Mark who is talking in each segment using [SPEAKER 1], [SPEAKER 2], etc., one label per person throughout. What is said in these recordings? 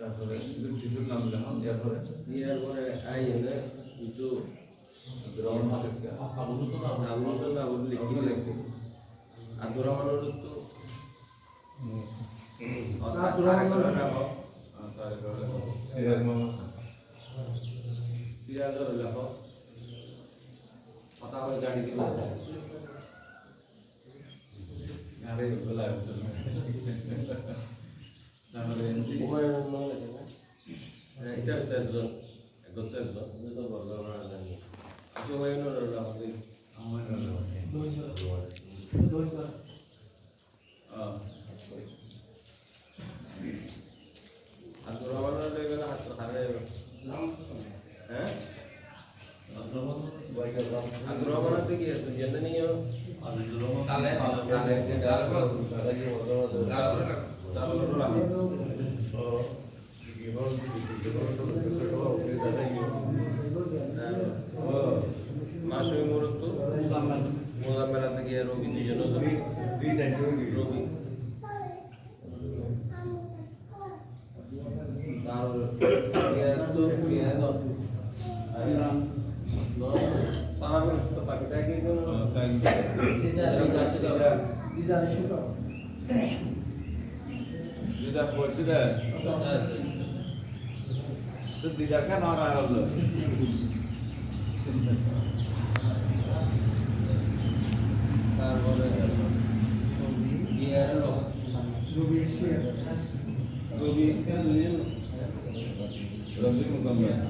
[SPEAKER 1] তারপরে নাম যখন এরপরে?
[SPEAKER 2] dia boleh air itu Abdur Rahman তো। আব্দুর রহমান সিরাজর লেখ কথা গাড়ি
[SPEAKER 1] বলা
[SPEAKER 2] লেখে না? হ্যাঁ এটা একজন একজন একজন এটা তো বড় বড় না জানি আচ্ছা হুমায়ুনের লেখ
[SPEAKER 1] আমার
[SPEAKER 2] আব্দুর রহমানের লেগে হাত হারে হ্যাঁ আব্দুর রহমান তো কি আছে জেনে নিয়ে
[SPEAKER 1] তালে তালে
[SPEAKER 2] মাসুমি মুরুত্তু মোজাম্মেলা থেকে রবি দুজন রবি তারপরে তো বিয়ে দাও সারা তো পাখিটা কি
[SPEAKER 1] দিদা পড়ছি রে তো দিদার কেন আর হলো
[SPEAKER 2] তারপরে বিয়ের লোক রবি কেন দুজন
[SPEAKER 1] রবি মুকাম্মল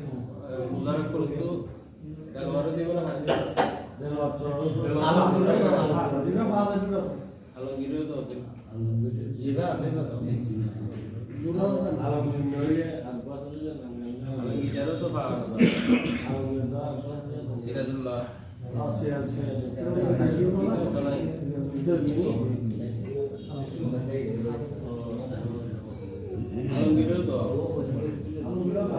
[SPEAKER 2] তো হতো আলমগীরও তো পাওয়া সিরাজুল্লাহ আলমগীরও তো তারপর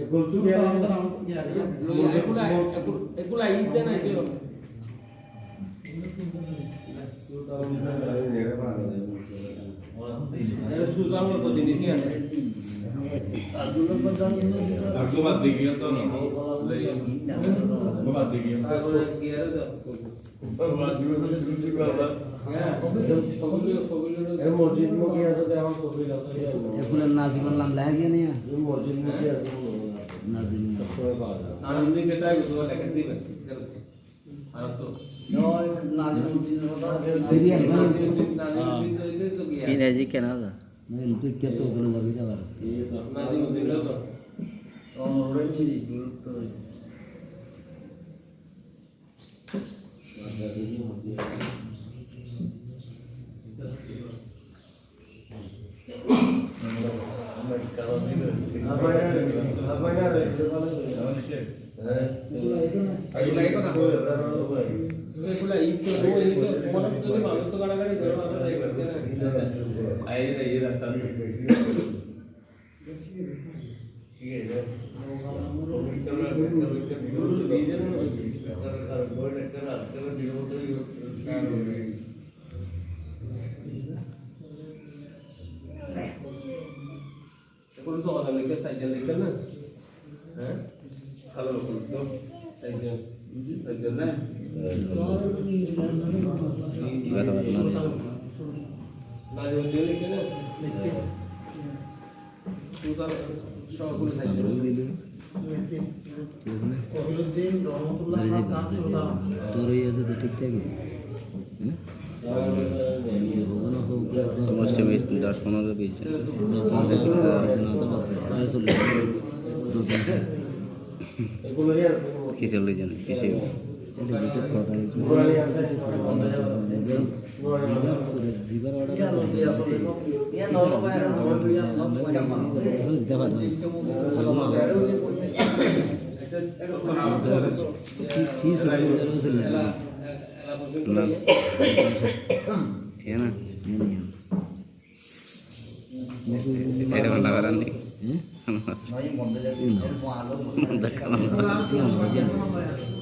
[SPEAKER 1] এগুলো শুধু আমাদের
[SPEAKER 3] Lu aku lah, aku aku lah ini na itu. Ya, pokoknya pokoknya
[SPEAKER 1] এর মসজিদ মুখে আছে তো এখন কবি আছে
[SPEAKER 2] এগুলো इंद्रजी क्या नाम था
[SPEAKER 1] तो क्या तो
[SPEAKER 2] बोल
[SPEAKER 3] लगी जा रहा ये तो नाजीमुद्दीन
[SPEAKER 2] लोग
[SPEAKER 4] तो और ये
[SPEAKER 2] ग्रुप तो Thank you. যাবি যাবার
[SPEAKER 5] Ayer ayer asal.
[SPEAKER 3] এখন তো কথা লিখে সাইকেল লিখে না হ্যাঁ
[SPEAKER 5] Kalau kalau
[SPEAKER 3] সাইকেল সাইকেল না নাজিমুদ্দিন লিখে না সুলতান সবগুলো সাইকেল
[SPEAKER 1] কবিরুদ্দিন রহমতুল্লাহ খান সুলতান
[SPEAKER 2] তোর আছে তো ঠিক থাকে
[SPEAKER 4] মোস্ট দশ পনেরো বিশ জন কি চল্লিশ জন কিছু
[SPEAKER 2] দিবার অর্ডার
[SPEAKER 4] না ಏನ এটা ভালো করার নেই দেখানো
[SPEAKER 3] সৈন্যর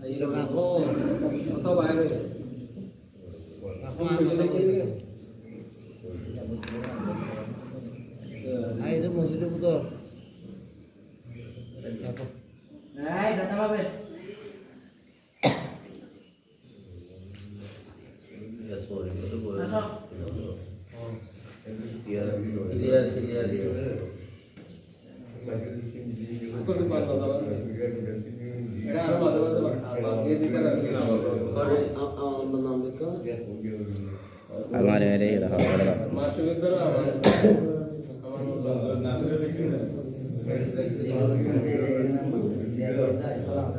[SPEAKER 3] তখন জানা না
[SPEAKER 1] সৈন্যরা
[SPEAKER 3] এই রাখো কত বাইরে রাখো আমি লিখে দিই
[SPEAKER 1] এই যে মসজিদের ভিতর এই দাদা বাবা
[SPEAKER 3] ইলিয়াস ইলিয়াস কত বাদ দাও এটা আর বাদ দাও বাদ দিয়ে দিতে রাখি করে আমার নাম লিখো
[SPEAKER 4] আমার এর এই দেখো
[SPEAKER 3] মাসুকের দ্বারা আমার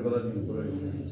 [SPEAKER 6] করে
[SPEAKER 2] ইতারা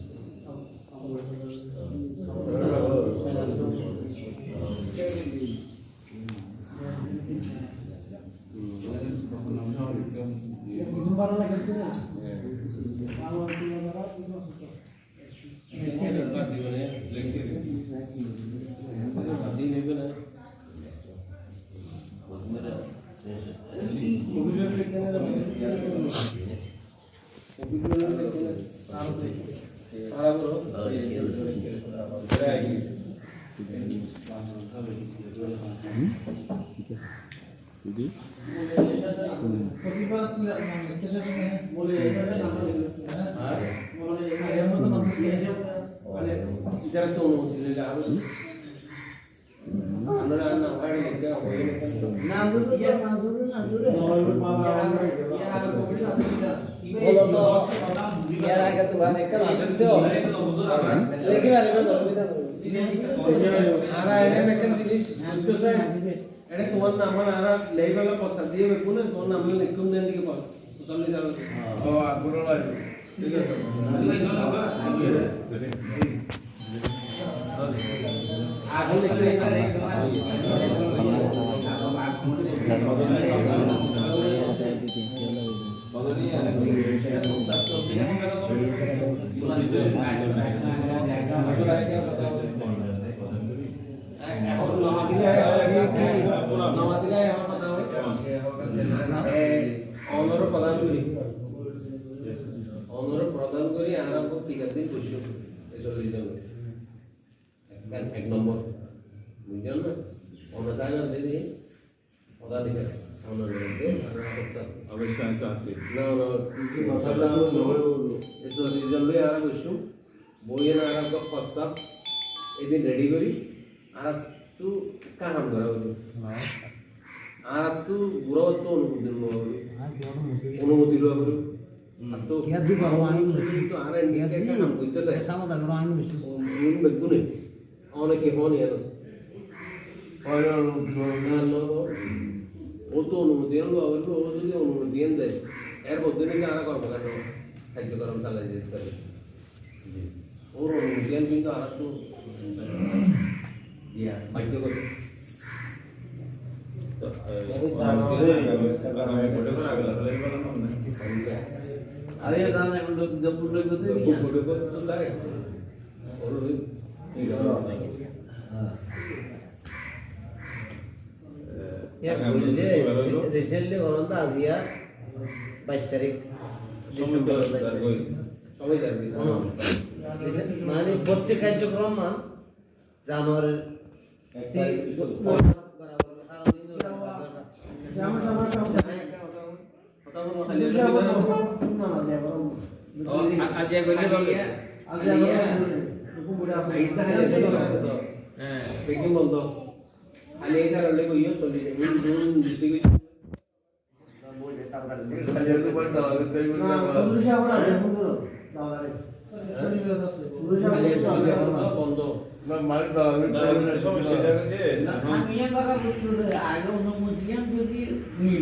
[SPEAKER 2] ভাই লিখতে হবে
[SPEAKER 6] বলো তো এর আগে তো ভাই একটা আসেন তো দেখি পারে না অসুবিধা
[SPEAKER 2] আরা এটা তোমার আরা লেভেল কথা দিয়ে বেকু তোমার নাম লিখুন দেন দিকে পাস চলে যাবে
[SPEAKER 6] ও আগুন লাগে
[SPEAKER 2] ঠিক আছে আগুন লিখতে এখন নমা দিলে কি নমা দিলে আমার কথা হয় অনর প্রদান করি অনর প্রদান করি আরম্ভ টিকা দিন বসে এসব রিজন এক নম্বর বুঝলেন না অনদান দিদি অদা দিকে অনর দিকে আর অবস্থা
[SPEAKER 5] অবশ্যই আমি তো আছি
[SPEAKER 2] না না মশলা এসব রিজন লই আর বসু বইয়ে না আর প্রস্তাব এদিন রেডি করি আর একটু কাহাম করা হলো আর একটু বুড়ো তো অনুমতি অনুমতি লওয়া মুন বেগুনে অনেকে হনি ও তো অনুমতি আনলো আবার ও যদি অনুমতি এন দেয় এর মধ্যে নাকি আর কর্মকাণ্ড কার্যক্রম চালাই যেতে পারে ওর অনুমতি কিন্তু আর একটু ইয়া বাধ্য করে
[SPEAKER 5] তো আমি ফটো করে আগে লাগলে বলা না
[SPEAKER 7] আরে দাদা এখন লোক জপুর লোক করতে
[SPEAKER 2] ফটো করে তো তারে ওর এইটা
[SPEAKER 6] রিসেন্টলি গরম আজিয়া বাইশ তারিখ।
[SPEAKER 2] সবাই জানবি
[SPEAKER 6] মানে প্রত্যেক কার্যক্রম মান জানুয়ারির
[SPEAKER 2] আজ কইতে পারবে হ্যাঁ বেকিং বন্ধ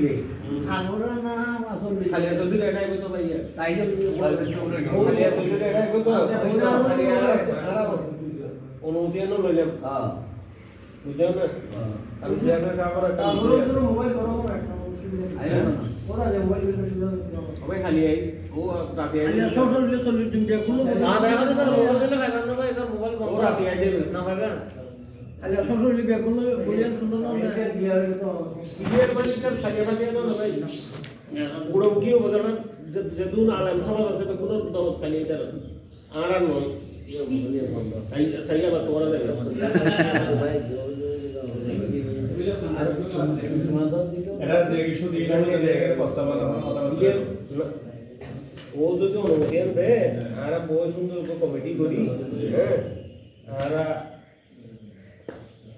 [SPEAKER 2] আলি এই কারণে কইও চলি দুন
[SPEAKER 5] যে
[SPEAKER 2] খালি না আই ও রাতে আই
[SPEAKER 6] না দেখা তো মোবাইল দিলে ভাই বান্ধব এবার মোবাইল
[SPEAKER 2] ও রাতে
[SPEAKER 6] না
[SPEAKER 2] সাজিয়া না ভাই পুরো কিও বোঝা না যে দুন আলাম সমাজ আছে তো কোনো দমত খালি এটা আর আর নয় সাইয়া বা তোরা যাবে
[SPEAKER 6] এটা যে এখানে প্রস্তাবনা
[SPEAKER 2] ও যদি অনুমতি আনবে আর বই সুন্দর কমিটি করি হ্যাঁ আর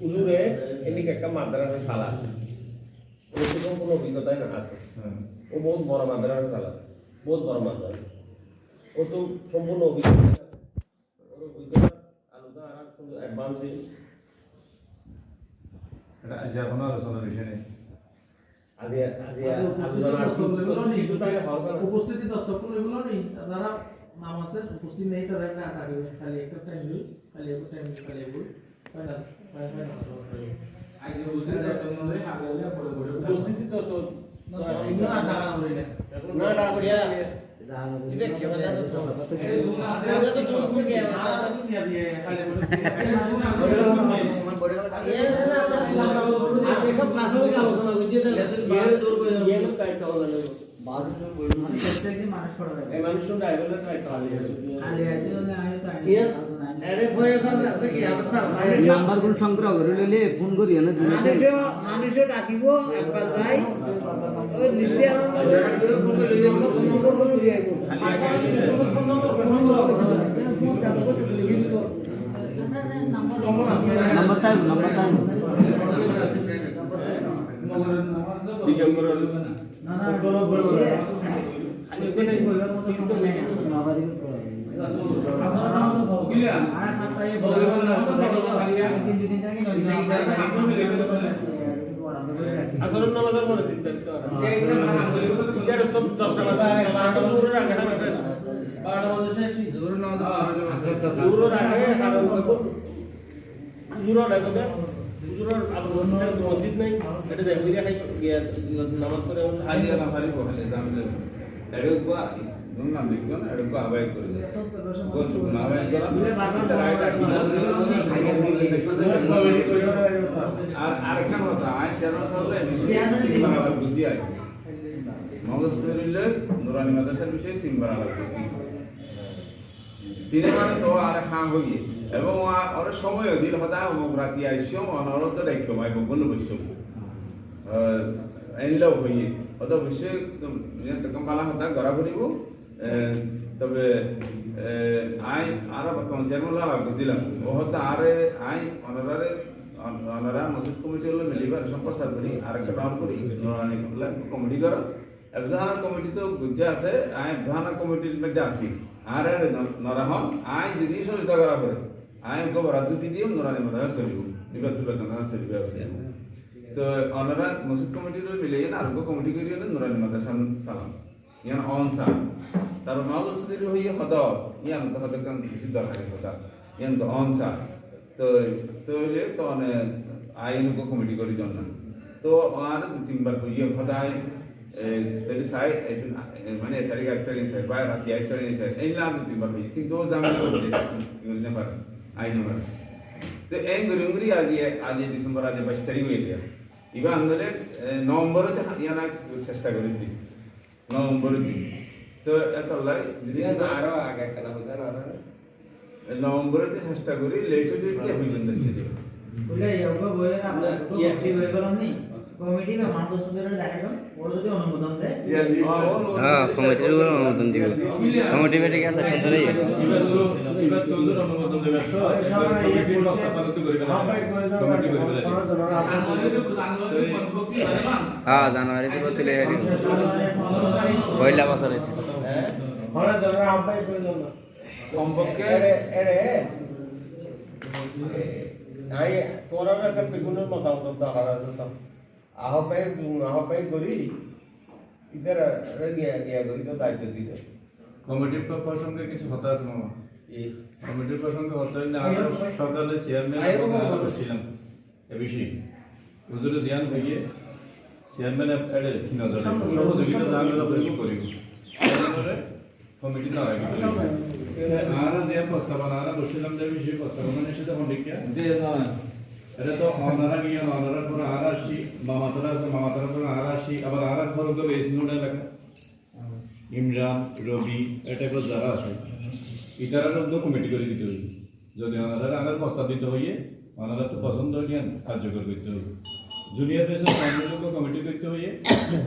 [SPEAKER 2] উজুরে এদিকে একটা মাদ্রাসা সালা ওর তো কোনো অভিজ্ঞতাই না আছে। ও বহুত বড় মাদ্রাসা চালা বহুত বড় মাদ্রাসা। ও তো সম্পূর্ণ অভিজ্ঞতা আছে। ওর অভিজ্ঞতা আলাদা আর অ্যাডভান্স
[SPEAKER 6] এটা আজ কোনো আলোচনা বিষয় নেই
[SPEAKER 1] উপস্থিতি এগুলো নেই তারা নাম আছে উপস্থিত নেই তারা একটা আটা দিবে খালি একটা টাইম দিই খালি একটা টাইম দিই খালি বল ফাইনাল ফাইনাল উপস্থিতি আটা বলি না
[SPEAKER 6] প্রাথমিক আলোচনা
[SPEAKER 7] বিয়ে জোর করে
[SPEAKER 6] মানুষ কাটতে হবে এরে ফয়ে
[SPEAKER 8] নাম্বার করে লইলে ফোন করি না
[SPEAKER 6] মানুষে মানুষে ডাকিব একবার যাই ওই লিস্টে আর ফোন করে লই যাব ফোন নম্বর করে লই আইব ফোন নম্বর
[SPEAKER 8] টাইম
[SPEAKER 5] ডিসেম্বর
[SPEAKER 1] আসলে নামাজের পরে দিন চাইতে এর তো 10টা বাজে 12টা পুরো আগে না শেষ 12টা বাজে শেষ
[SPEAKER 2] জোরে নামাজ পড়া
[SPEAKER 1] পুরো আগে আর পুরো আগে তো পুরো আলো মসজিদ নাই। এটা দেখ বুঝে খাই নামাজ পড়ে
[SPEAKER 5] খালি না খালি বলে দাম দেব এড়ুক বা নুন নাম লিখব না এড়ুক আবাই করে দে কোন না আবাই করা আর আরেকটা কথা সাহেব তিনবার আলাপ বুঝি আই মগজ শরীরে নুরানি মাদ্রাসার বিষয়ে তিনবার বুঝি তিনে মানে হইয়ে এবং ওর সময় দিল হতা অমুক রাতি আইসম অনরত মাই বগুন বৈশ্যম এনলেও হইয়ে। অত অবশ্যই কম্পালা হতা, গড়া তবে আই আর কনসার্ন লাগা বুঝিলাম ও হতা আরে আই অনরারে, অনরা মসজিদ কমিটি হলো মিলিবার সম্প্রসার আর একটা রাউন্ড করি। কমিটি করো। এফজাহানা কমিটি তো গুজ্জা আছে, আই এফজাহানা কমিটির মধ্যে আছি। আর নরাহন আই যদি সহযোগিতা করা করে আই গো রাজনীতি দিও নরানি মধ্যে চলিব এবার তুলে টাকা চলিব তো অনরা মসজিদ কমিটি মিলে না আর কমিটি করি নরানি মধ্যে সালাম ইয়ান অন সা তার মাউল সদির হইয়ে হদ ইয়ান তো হদ কান কিছু দরকার হতা ইয়ান তো অন সা তো তো হইলে তো অনে আইন কমিটি করি জন্য তো আর তিনবার হইয়ে হদায় তৈরি সাই মানে তারিখ এক তারিখ সাই বা রাতি এক তারিখ সাই এই নাম তিনবার হইয়ে কিন্তু ও জামিন করতে ইউজ পারে আইন নম্বর তো এই গরিঙ্গরি আজ আজ ডিসেম্বর আজ বাইশ তারিখ হয়ে গিয়া ইবা আন্দোলন নভেম্বরতে ইয়ানা চেষ্টা করেছি নভেম্বরতে তো এত লাই যদি
[SPEAKER 6] আরও আগে কেন হইতা না
[SPEAKER 5] নভেম্বরতে চেষ্টা করি লেট হয়ে দিয়ে পর্যন্ত ছিল
[SPEAKER 9] বলে yoga বইয়ের আপনার একটি হয়ে গেল নি কমিটি না মানব সুদের দেখাবেন ওর যদি অনুমোদন দেয়।
[SPEAKER 4] হ্যাঁ কমিটির উপর অনুমোদন দিব। কমিটি বেটে গেছে
[SPEAKER 5] গেল গেল
[SPEAKER 4] হ্যাঁ জানুয়ারিতে পয়লা বছরে
[SPEAKER 5] কমপক্ষে
[SPEAKER 1] একটা বেগুনের মতামত তো আহ্বাই আহ্বাই করি ইধার গিয়া গিয়া করি তো দায়িত্ব দিতে
[SPEAKER 5] কমিটির প্রসঙ্গে কিছু কথা আছে মামা কমিটির প্রসঙ্গে হতে হলে আমরা সকালে চেয়ারম্যান আমরা বসছিলাম এ বিষয়ে হুজুরে জিয়ান হইয়ে চেয়ারম্যান এর কি নজর সহযোগিতা জাহাঙ্গীর আপনি কি করিব কমিটি না রাখি আর যে প্রস্তাবনা আর বসছিলাম যে বিষয়ে প্রস্তাবনা নিয়ে সেটা হন্ডিকিয়া এটা তো গিয়ে পর আর পর আর আবার আর এক এলাকা রবি যারা আছে কমিটি করে দিতে যদি প্রস্তাব দিতে হইয়ে তো পছন্দ কার্যকর করতে কমিটি করতে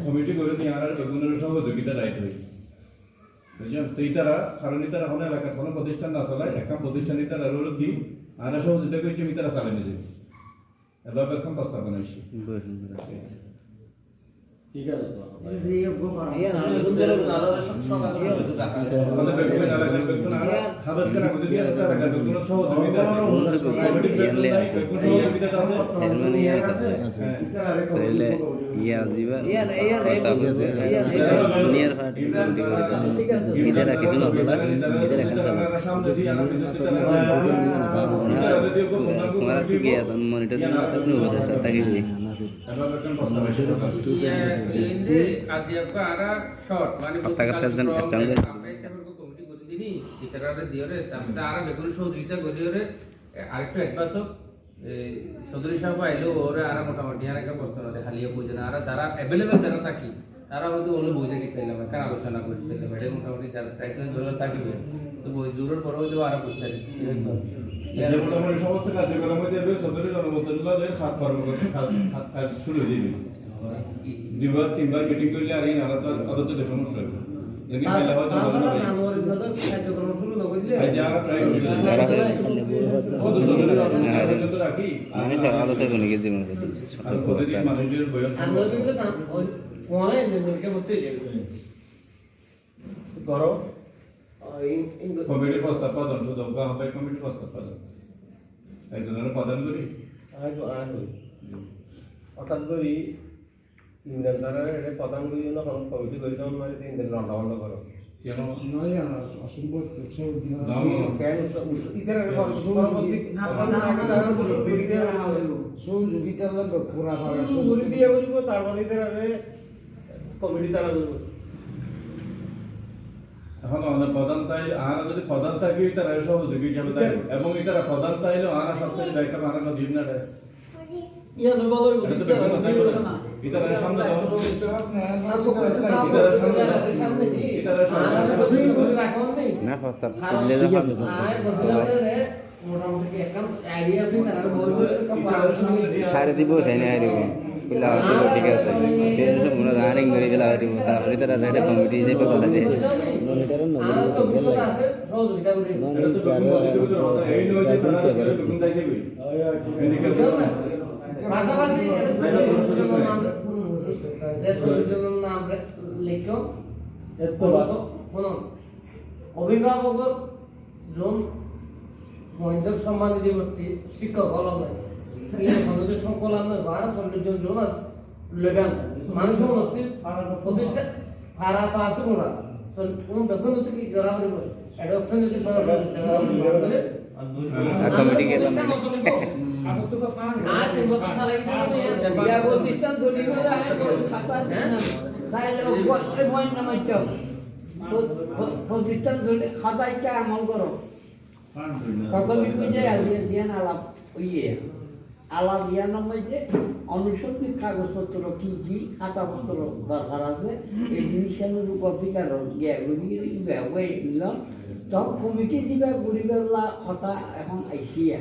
[SPEAKER 5] কমিটি করে বেগুনের সহযোগিতা ইতারা, কারণ এলাকার কোনো প্রতিষ্ঠান না চলায়, একটা প্রতিষ্ঠান ইতারা আনা সহযোগিতা করছে ইতারা চালিয়ে নিয়ে যাবে এভাবে এখন
[SPEAKER 1] ঠিক আছে তো।
[SPEAKER 6] ইয়া না সুন্দর আরও সকাল
[SPEAKER 5] আমাদের বেগুনের এলাকার বেগুন আর হাবাস করা বুঝে দিয়ে এলাকার বেগুনের সহযোগিতা আছে? বেগুন সহযোগিতা আছে?
[SPEAKER 4] চেয়ারম্যান ইয়ে আছে?
[SPEAKER 5] হ্যাঁ।
[SPEAKER 4] তাহলে ইয়া
[SPEAKER 6] এই
[SPEAKER 4] নিয়ার করে ইদারা কিছু না বলা খান তোমার গিয়া তখন মনিটর
[SPEAKER 2] ইয়ে মানে
[SPEAKER 4] কথা কথা
[SPEAKER 2] দিওরে তারপরে আরা বেগুন সহযোগিতা করিওরে আরেকটু অ্যাডভান্স হোক চৌধুরী সাহেব আইলো ওরে আরা মোটামুটি আর একটা প্রশ্ন আছে হালিয়া বুঝে না আর যারা অ্যাভেলেবেল যারা থাকি তারা হয়তো ওলে বুঝে কি পেলাম একটা আলোচনা করে পেলাম এটা মোটামুটি যারা প্র্যাকটিস জোর থাকিবে তো বই জোরের পরেও যে আরা বুঝতে পারি
[SPEAKER 10] সমস্ত কার্যক্রম হয়ে যাবে সদরের অনুমোদনগুলো যে খাত কর্ম খাত কাজ শুরু দিবে দুবার তিনবার মিটিং করলে আর এই নানা তো অত সমস্যা হবে করি
[SPEAKER 4] মানে মনে
[SPEAKER 6] হয়ে
[SPEAKER 10] কমিটির প্রস্তাব প্রদান শুধু হবে কমিটির প্রস্তাব প্রদান একজনের প্রদান করি
[SPEAKER 1] হঠাৎ করে ইন্ডিয়ান তারা এটা কোনো কমিটি করি মানে লন্ডা করো
[SPEAKER 6] সহযোগিতা পুরা
[SPEAKER 1] তারপরে তারা
[SPEAKER 10] এখন আমাদের প্রধান তাই আনা যদি প্রধান থাকি তারা সহযোগী হিসাবে তাই এবং এটারা প্রধান তাইলে আনা সবচেয়ে দায়িত্ব আনা দিন না
[SPEAKER 8] ইয়া
[SPEAKER 10] এটা তো এটারা সামনে দাও এটারা সামনে দাও এটারা সামনে
[SPEAKER 4] না প্রস্তাব
[SPEAKER 6] আর
[SPEAKER 4] করলে যখন
[SPEAKER 6] মোটামুটি একটা আইডিয়া আছে তারা বলবে
[SPEAKER 4] সারে দিব তাই না দিব পিলা হয়তো ঠিক আছে সেই সব মনে রানিং করে দিলা দিব তারপরে তারা রেডে কমিটি যে কথা
[SPEAKER 6] পাশাপাশি নাম লিখো। অভিভাবকর যোন মহেন্দ্র সম্মান দিবর্তী শিক্ষক সদস্য সংকলন বারো চল্লিশ জন জন লেবেন। মানুষের উন্নতি প্রতিষ্ঠা ভাড়া তো আছে কোনা কোন দেখুন কি করা হবে এটা অর্থনৈতিক
[SPEAKER 4] আর
[SPEAKER 7] ইয়া আমল করো কত বিপদে দিয়ে আলাপ ইয়ে আলাপ ইয়া নামাইতে অনুষঙ্গিক কাগজপত্র কি কি খাতাপত্র দরকার আছে এই জিনিসের ইয়া গুলি ব্যবহার নিলাম তখন কমিটি দিবা গরিবেলা কথা এখন আইসিয়া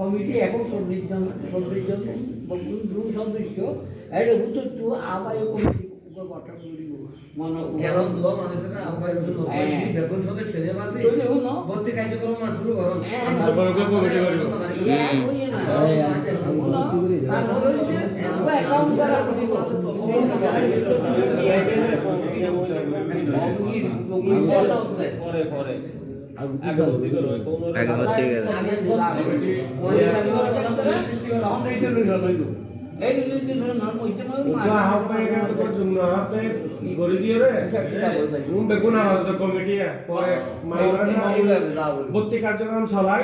[SPEAKER 7] কমিটি এখন চল্লিশ জন চল্লিশ জন দুই সদস্য এটা হুতো তো আবার কমিটি গঠন করিব মনে
[SPEAKER 6] এখন বাজে
[SPEAKER 7] তৈরি হল
[SPEAKER 6] ভর্তি কার্যক্রম মান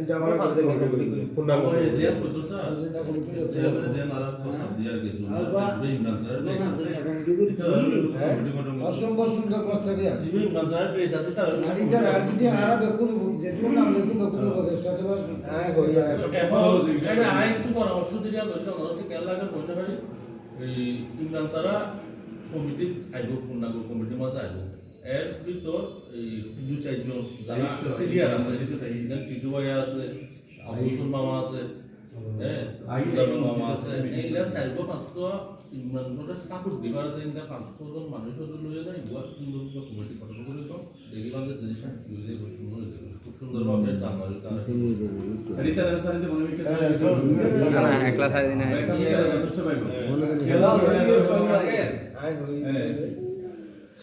[SPEAKER 7] ইয়া করা
[SPEAKER 1] পরে
[SPEAKER 4] হয়ে
[SPEAKER 1] চিন্তা করি
[SPEAKER 6] আর যদি কোন নাম দেব হ্যাঁ
[SPEAKER 11] পরামর্শ অনুরোধ কেন লাগে বলতে পারি এই ইমরান তারা কমিটি আইব পূর্ণাঙ্গ কমিটি মাঝে আইব এর ভিতর এই দুই চারজন যারা সিনিয়র আছে টিটু ভাই আছে আবুল মামা আছে হ্যাঁ মামা আছে এইগুলা চাইব পাঁচশো ইমরান সাপোর্ট দিবার তিনটা পাঁচশো জন মানুষ লইয়া যায় বহুত সুন্দর কমিটি গঠন করে তো দেখলাম যে জিনিসটা কি সুন্দর খুব সুন্দরভাবে
[SPEAKER 4] একলা সারি দিন
[SPEAKER 10] যথেষ্ট পাইব।